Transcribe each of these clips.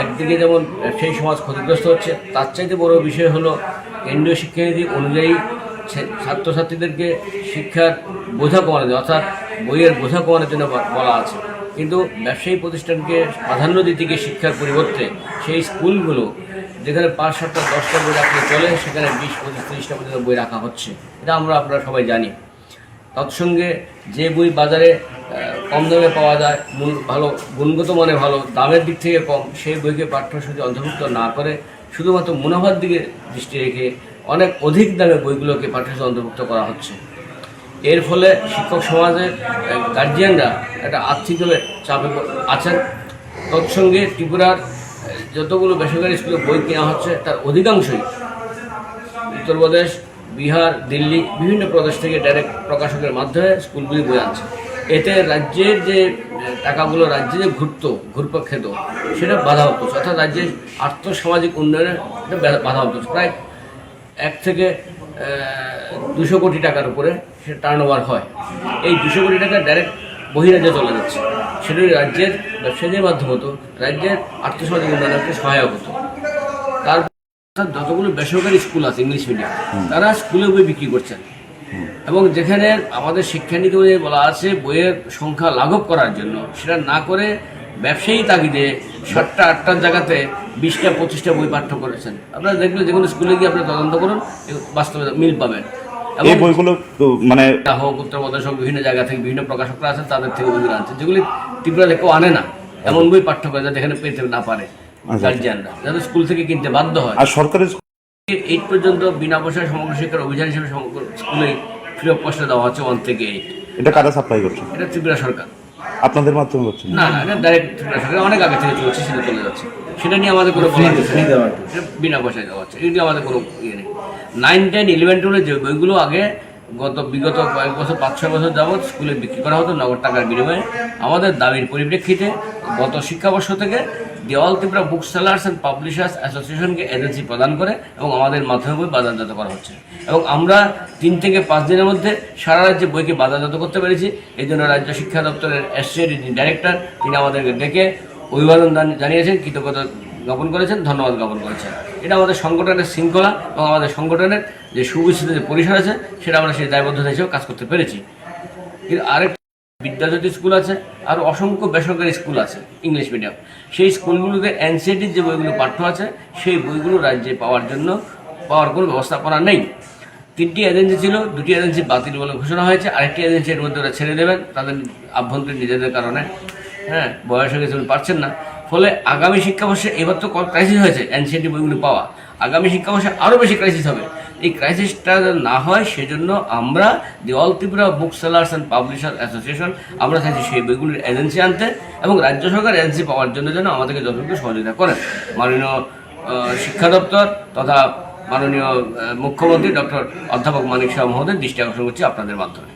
একদিকে যেমন সেই সমাজ ক্ষতিগ্রস্ত হচ্ছে তার চাইতে বড় বিষয় হলো কেন্দ্রীয় শিক্ষানীতি অনুযায়ী ছাত্রছাত্রীদেরকে শিক্ষার বোঝা কমানো যায়, অর্থাৎ বইয়ের বোঝা কমানোর জন্য বলা আছে। কিন্তু ব্যবসায়ী প্রতিষ্ঠানকে প্রাধান্য দিতে গিয়ে শিক্ষার পরিবর্তে সেই স্কুলগুলো যেখানে পাঁচ সাতটা দশটা বই রাখলে চলে সেখানে বিশ পঁচিশ তিরিশটা পর্যন্ত বই রাখা হচ্ছে। এটা আমরা আপনারা সবাই জানি। তৎসঙ্গে যে বই বাজারে কম দামে পাওয়া যায়, মূল ভালো, গুণগত মানে ভালো, দামের দিক থেকে কম, সেই বইকে পাঠ্যসূচি অন্তর্ভুক্ত না করে শুধুমাত্র মুনাফার দিকে দৃষ্টি রেখে অনেক অধিক দামে বইগুলোকে পাঠ্যসূচি অন্তর্ভুক্ত করা হচ্ছে। এর ফলে শিক্ষক সমাজের গার্জিয়ানরা একটা আর্থিকভাবে চাপে আছেন। তৎসঙ্গে ত্রিপুরার যতগুলো বেসরকারি স্কুলে বই কেনা হচ্ছে, তার অধিকাংশই উত্তরপ্রদেশ, বিহার, দিল্লি, বিভিন্ন প্রদেশ থেকে ডাইরেক্ট প্রকাশকের মাধ্যমে স্কুলগুলি বই আনছে। এতে রাজ্যের যে টাকাগুলো, রাজ্যে যে ঘুরত ঘুরপাক খেত, সেটা বাধা হতো। অর্থাৎ রাজ্যের আর্থসামাজিক উন্নয়নে এটা বাধা হতো। প্রায় এক থেকে দুশো কোটি টাকার উপরে সে টার্ন হয়। এই দুশো কোটি টাকা ডাইরেক্ট বহিরাজ্যে চলে যাচ্ছে। সেটা রাজ্যের ব্যবসায়ীদের মাধ্যমে হতো, রাজ্যের আর্থসামাজিক উন্নয়নে একটা সহায়ক হতো। তার অর্থাৎ যতগুলো বেসরকারি স্কুল আছে, ইংলিশ মিডিয়াম তারা স্কুলে বই বিক্রি করছেন। এবং যেখানে আমাদের শিক্ষানীতি অনুযায়ী বলা আছে বইয়ের সংখ্যা লাঘব করার জন্য সেটা না করে ব্যবসায়ী তাগিদে সাতটা আটটার জায়গাতে বিশটা পঁচিশটা বই পাঠ্য করেছেন। আপনারা দেখবেন যে কোনো স্কুলে গিয়ে আপনারা তদন্ত করুন বাস্তবে মিল পাবেন। এই বইগুলো মানে হোক উত্তরপ্রদেশ হোক বিভিন্ন জায়গা থেকে বিভিন্ন প্রকাশকরা আছেন তাদের থেকে বইগুলো আনছে যেগুলি ত্রিপুরাতে কেউ আনে না। এমন বই পাঠ্য করে যাতে এখানে পেতে না পারে আচ্ছা। গার্জিয়ানরা যাতে স্কুল থেকে কিনতে বাধ্য হয়। আর সরকারি এইট পর্যন্ত বিনা পয়সায় সমগ্র শিক্ষার অভিযান হিসেবে সমগ্র স্কুলে ফ্রি অফ কস্টে দেওয়া হচ্ছে ওয়ান থেকে এইট এটা কারা সাপ্লাই করছে? এটা ত্রিপুরা সরকার। আপনাদের মাধ্যমে হচ্ছে না? না না এটা ডাইরেক্ট ত্রিপুরা সরকার। অনেক আগে থেকে চলছে সেটা চলে যাচ্ছে। সেটা নিয়ে আমাদের কোনো বলার কিছু নেই। বিনা পয়সায় দেওয়া হচ্ছে। এটা আমাদের কোনো ইয়ে নেই। নাইন টেন ইলেভেন টুয়েলভ যে বইগুলো আগে গত বিগত কয়েক বছর, পাঁচ, ছয় বছর যাবৎ স্কুলে বিক্রি করা হতো নগদ টাকার বিনিময়ে। আমাদের দাবির পরিপ্রেক্ষিতে গত শিক্ষাবর্ষ থেকে দেওয়াল Tripura book sellers and publishers অ্যাসোসিয়েশনকে agency প্রদান করে এবং আমাদের মাধ্যমে বই বাজারজাত করা হচ্ছে। এবং আমরা তিন থেকে পাঁচ দিনের মধ্যে সারা রাজ্যে বইকে বাজারজাত করতে পেরেছি। এই জন্য রাজ্য শিক্ষা দপ্তরের এসসিআর ডাইরেক্টর তিনি আমাদেরকে ডেকে অভিবাদন জানিয়েছেন, কৃতজ্ঞতা জ্ঞাপন করেছেন, ধন্যবাদ জ্ঞাপন করেছেন। এটা আমাদের সংগঠনের শৃঙ্খলা এবং আমাদের সংগঠনের যে সুবিস্থিত যে পরিসর আছে, সেটা আমরা সেই দায়বদ্ধতা হিসেবে কাজ করতে পেরেছি। কিন্তু আরেক বিদ্যাজ্যোতি স্কুল আছে আর অসংখ্য বেসরকারি স্কুল আছে, ইংলিশ মিডিয়াম। সেই স্কুলগুলোতে এনসিআরটির যে বইগুলো পাঠ্য আছে, সেই বইগুলো রাজ্যে পাওয়ার জন্য পাওয়ার কোনো ব্যবস্থাপনা নেই। তিনটি এজেন্সি ছিল, দুটি এজেন্সি বাতিল বলে ঘোষণা হয়েছে, আরেকটি এজেন্সি এর মধ্যে ওরা ছেড়ে দেবেন, তাদের আভ্যন্তরীণ নিজেদের কারণে। হ্যাঁ বয়স হয়ে গেছে পারছেন না। ফলে আগামী শিক্ষাবর্ষে এবার তো ক্রাইসিস হয়েছে এনসিএনটি বইগুলো পাওয়া। আগামী শিক্ষাবর্ষে আরও বেশি ক্রাইসিস হবে। এই ক্রাইসিসটা না হয় সেজন্য আমরা the all Tripura book sellers and publisher association আমরা চাইছি সেই বইগুলির এজেন্সি আনতে এবং রাজ্য সরকার এজেন্সি পাওয়ার জন্য যেন আমাদেরকে যথেষ্ট সহযোগিতা করেন। মাননীয় শিক্ষা দপ্তর তথা মাননীয় মুখ্যমন্ত্রী ডক্টর অধ্যাপক মানিক শাহ মহোদয় দৃষ্টি আকর্ষণ করছি আপনাদের মাধ্যমে।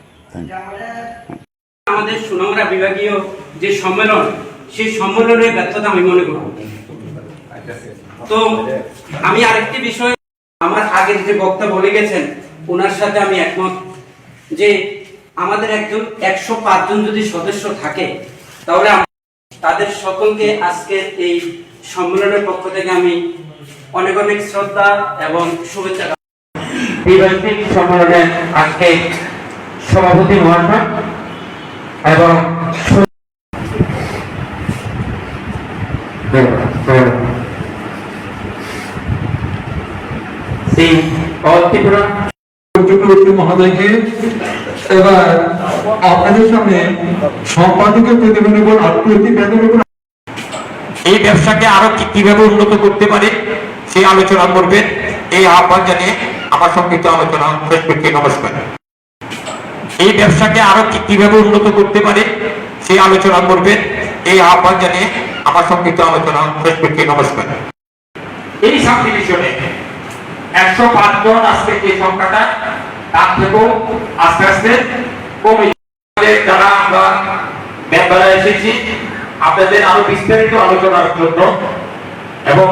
আমাদের সুনামরা বিভাগীয় যে সম্মেলন সেই সম্মেলনের ব্যর্থতা আমি মনে করব তো আমি আরেকটি বিষয় আমার আগের যে বক্তা বলে গেছেন, ওনার সাথে আমি একমত যে আমাদের একজন একশো জন যদি সদস্য থাকে, তাহলে তাদের সকলকে আজকে এই সম্মেলনের পক্ষ থেকে আমি অনেক অনেক শ্রদ্ধা এবং শুভেচ্ছা সম্মেলনের আজকে সভাপতি মহাশয় এবং শ্রী অত্রিপুরা চক্রবর্তী মহোদয়কে এবার আপনাদের সামনে সম্পাদকের প্রতিবেদনের উপর আত্মীয়তার এই ব্যবসাকে আরও কীভাবে উন্নত করতে পারে সেই আলোচনা করবেন। এই আহ্বান জানিয়ে আমার সংক্ষিপ্ত আলোচনা শেষ করছি নমস্কার। এই ব্যবসাকে আরও কি- কীভাবে উন্নত করতে পারে সেই আলোচনা করবেন। এই আহ্বান জানিয়ে আমার সংক্ষিপ্ত আলোচনা শেষ করছি নমস্কার এই সাব ডিভিশনে একশো জন আজকে যে সংখ্যাটা, তার থেকেও আস্তে আস্তে কমে। যারা আমরা মেম্বারে এসেছি, আপনাদের আরও বিস্তারিত আলোচনার জন্য এবং